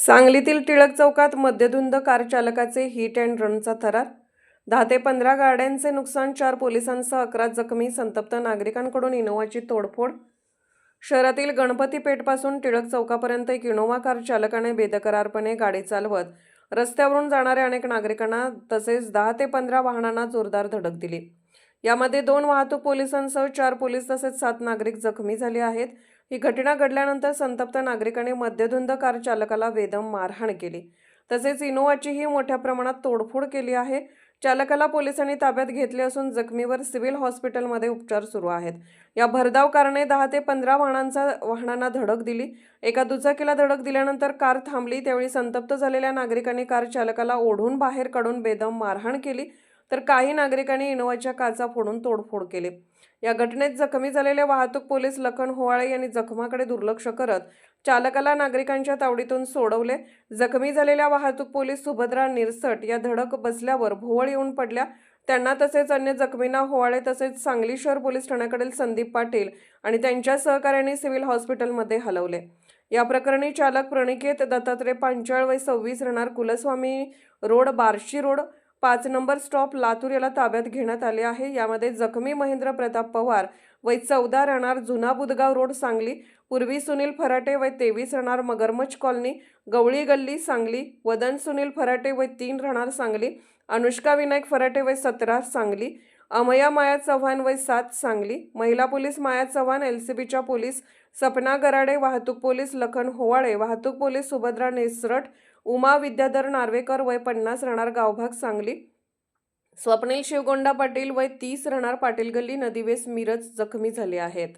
सांगलीतील टिळक चौकात मध्यधुंद कार चालकाचे हिट अँड रनचा थरार. दहा ते पंधरा गाड्यांचे नुकसान चार पोलिसांसह अकरा जखमी संतप्त नागरिकांकडून इनोवाची तोडफोड. शहरातील गणपती पेठपासून टिळक चौकापर्यंत एक इनोवा कार चालकाने बेदकरारपणे गाडी चालवत रस्त्यावरून जाणाऱ्या अनेक नागरिकांना तसेच दहा ते पंधरा वाहनांना जोरदार धडक दिली. यामध्ये दोन वाहतूक पोलिसांसह चार पोलीस तसेच सात नागरिक जखमी झाले आहेत. ही घटना घडल्यानंतर संतप्त नागरिकांनी मध्यधुंद कार चालकाला वेदम मारहाण केली. तसेच इनोवाचीही मोठ्या प्रमाणात तोडफोड केली आहे. चालकाला पोलिसांनी ताब्यात घेतले असून जखमीवर सिव्हिल हॉस्पिटलमध्ये उपचार सुरू आहेत. या भरधाव कारने दहा ते पंधरा वाहनांचा वाहनांना धडक दिली. एका दुचाकीला धडक दिल्यानंतर कार थांबली. त्यावेळी संतप्त झालेल्या नागरिकांनी कार चालकाला ओढून बाहेर काढून बेदम मारहाण केली. तर काही नागरिकांनी इनोवाच्या काचा फोडून तोडफोड केली. या घटनेत जखमी झालेले वाहतूक पोलीस लखन होवाळे यांनी जखमाकडे दुर्लक्ष करत चालकाला नागरिकांच्या तावडीतून सोडवले. जखमी झालेल्या वाहतूक पोलीस सुभद्रा निरसट या धडक बसल्यावर भोवळ येऊन पडल्या. त्यांना तसेच अन्य जखमींना होवाळे तसेच सांगली शहर पोलीस ठाण्याकडील संदीप पाटील आणि त्यांच्या सहकार्याने सिव्हिल हॉस्पिटलमध्ये हलवले. या प्रकरणी चालक प्रणिकेत दत्तात्रय पांचाळ वय सव्वीस राहणार कुलस्वामी रोड बार्शी रोड पाच नंबर स्टॉप लातूर याला ताब्यात घेण्यात आले आहे. यामध्ये जखमी महेंद्र प्रताप पवार वय चौदा राहणार जुना बुदगाव रोड सांगली पूर्वी सुनील फराटे वय तेवीस राहणार मगरमच्छ कॉलनी गवळी गल्ली सांगली वदन सुनील फराटे वय तीन राहणार सांगली अनुष्का विनायक फराटे वय सतरा सांगली अमया माया चव्हाण वय सात सांगली महिला police Maya Chavan L C बीच्या पोलीस सपना गराडे वाहतूक पोलीस लखन होवाळे वाहतूक पोलीस सुभद्रा नेसरट उमा विद्याधर नार्वेकर वय पन्नास राहणार गावभाग सांगली. स्वप्नील शिवगोंडा पाटील वय तीस राहणार पाटील गल्ली नदीवेस मिरज जखमी झाले आहेत.